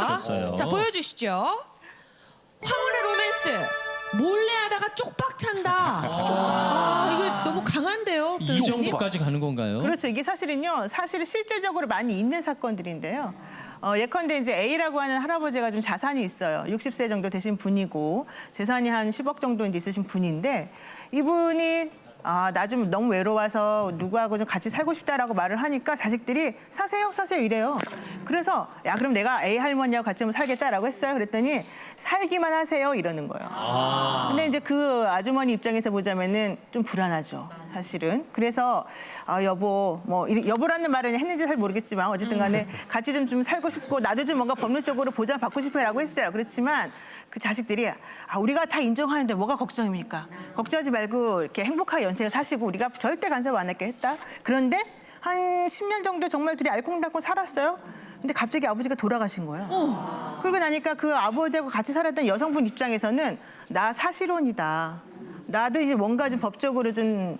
하셨어요. 자 보여주시죠. 황혼의 로맨스 몰래 하다가 쪽박 찬다. 아, 이거 너무 강한데요, 이? 정도까지 가는 건가요? 그렇죠. 이게 사실은요, 사실은 실제적으로 많이 있는 사건들인데요. 어, 예컨대 이제 A라고 하는 할아버지가 좀 자산이 있어요. 60세 정도 되신 분이고 재산이 한 10억 정도 있으신 분인데 이분이 아, 나 좀 너무 외로워서 누구하고 좀 같이 살고 싶다라고 말을 하니까 자식들이 사세요, 사세요 이래요. 그래서 야, 그럼 내가 A 할머니하고 같이 한번 살겠다라고 했어요. 그랬더니 살기만 하세요 이러는 거예요. 근데 이제 그 아주머니 입장에서 보자면은 좀 불안하죠. 사실은. 그래서 아 여보 뭐 이- 여보라는 말은 했는지 잘 모르겠지만 어쨌든 간에 같이 좀, 좀 살고 싶고 나도 좀 뭔가 법률적으로 보장 받고 싶어라고 했어요. 그렇지만 그 자식들이 아 우리가 다 인정하는데 뭐가 걱정입니까? 걱정하지 말고 이렇게 행복하게 연세를 사시고 우리가 절대 간섭 안 할게 했다. 그런데 한 10년 정도 정말 둘이 알콩달콩 살았어요. 근데 갑자기 아버지가 돌아가신 거예요. 그러고 나니까 그 아버지하고 같이 살았던 여성분 입장에서는 나 사실혼이다. 나도 이제 뭔가 좀 법적으로 좀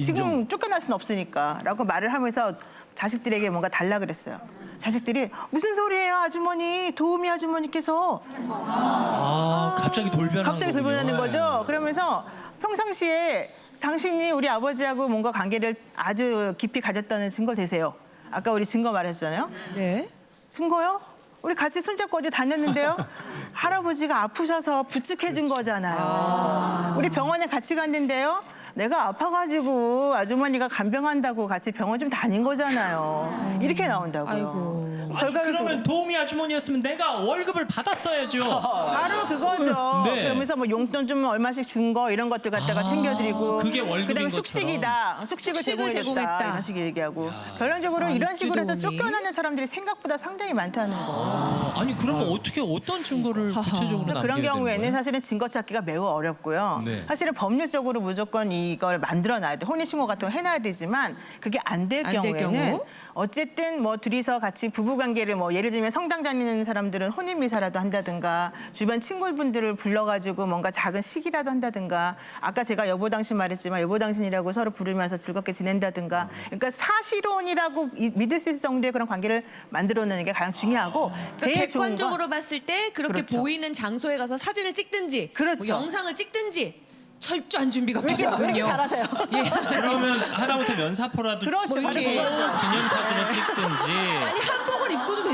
지금 인정. 쫓겨날 수는 없으니까 라고 말을 하면서 자식들에게 뭔가 달라 그랬어요. 자식들이 무슨 소리예요, 아주머니? 도우미 아주머니께서 아, 갑자기 돌변한 갑자기 거군요. 돌변하는 거죠. 그러면서 평상시에 당신이 우리 아버지하고 뭔가 관계를 아주 깊이 가졌다는 증거 되세요. 아까 우리 증거 말했잖아요. 네. 증거요? 우리 같이 손잡고 어디 다녔는데요. 할아버지가 아프셔서 부축해준 거잖아요. 우리 병원에 같이 갔는데요. 내가 아파가지고 아주머니가 간병한다고 같이 병원 좀 다닌 거잖아요. 이렇게 나온다고요. 아이고. 아니, 그러면 도우미 아주머니였으면 내가 월급을 받았어야죠. 바로 그거죠. 네. 그러면서 뭐 용돈 좀 얼마씩 준 거 이런 것들 갖다가 챙겨드리고 그게 월급인 그다음에. 숙식이다. 숙식을, 숙식을 제공해줬다. 제공했다. 이런 식으로 얘기하고 결론적으로 아, 이런 식으로 해서 입주도우미. 쫓겨나는 사람들이 생각보다 상당히 많다는 거. 어, 아니 그러면 어떻게 어떤 증거를 구체적으로 남겨야 그런 되는 경우에는 거예요? 사실은 증거 찾기가 매우 어렵고요. 네. 사실은 법률적으로 무조건 이걸 만들어 놔야 돼. 혼인신고 같은 거 해놔야 되지만 그게 안 될 안될 경우에는 경우? 어쨌든 뭐 둘이서 같이 부부 관계를 뭐 예를 들면 성당 다니는 사람들은 혼인 미사라도 한다든가 주변 친구분들을 불러가지고 뭔가 작은 식이라도 한다든가 아까 제가 여보 당신 말했지만 여보 당신이라고 서로 부르면서 즐겁게 지낸다든가 그러니까 사실혼이라고 이- 믿을 수 있을 정도의 그런 관계를 만들어내는 게 가장 중요하고 제일 그러니까 좋은 건 객관적으로 봤을 때 그렇게 그렇죠. 보이는 장소에 가서 사진을 찍든지 그렇죠. 뭐 영상을 찍든지 철저한 준비가 필요하군요. 잘하세요? 그러면 하다못해 면사포라도 그렇죠. 뭐. 기념사진을 찍든지 아니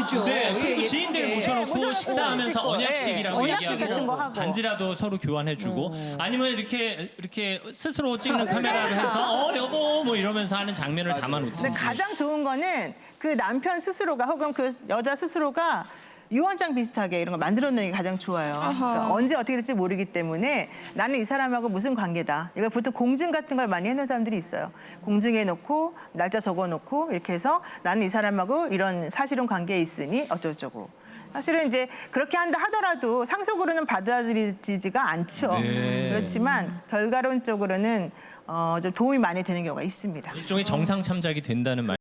되죠. 네, 그리고 예, 지인들. 모셔놓고 모셔놓고 식사하면서 찍고, 언약식이라고 예, 언약식 얘기하고 같은 거 하고. 반지라도 서로 교환해주고 아니면 이렇게 이렇게 스스로 찍는 네. 카메라로 해서 어 여보 뭐 이러면서 하는 장면을 근데 가장 좋은 거는 그 남편 스스로가 혹은 그 여자 스스로가 유언장 비슷하게 이런 걸 만들어내는 게 가장 좋아요. 그러니까 언제 어떻게 될지 모르기 때문에 나는 이 사람하고 무슨 관계다. 이걸 보통 공증 같은 걸 많이 해놓은 사람들이 있어요. 공증해 놓고 날짜 적어 놓고 이렇게 해서 나는 이 사람하고 이런 사실혼 관계에 있으니 어쩌고저쩌고. 사실은 이제 그렇게 한다 하더라도 상속으로는 받아들이지가 않죠. 네. 그렇지만 결과론적으로는 어, 좀 도움이 많이 되는 경우가 있습니다. 일종의 정상 참작이 된다는 말.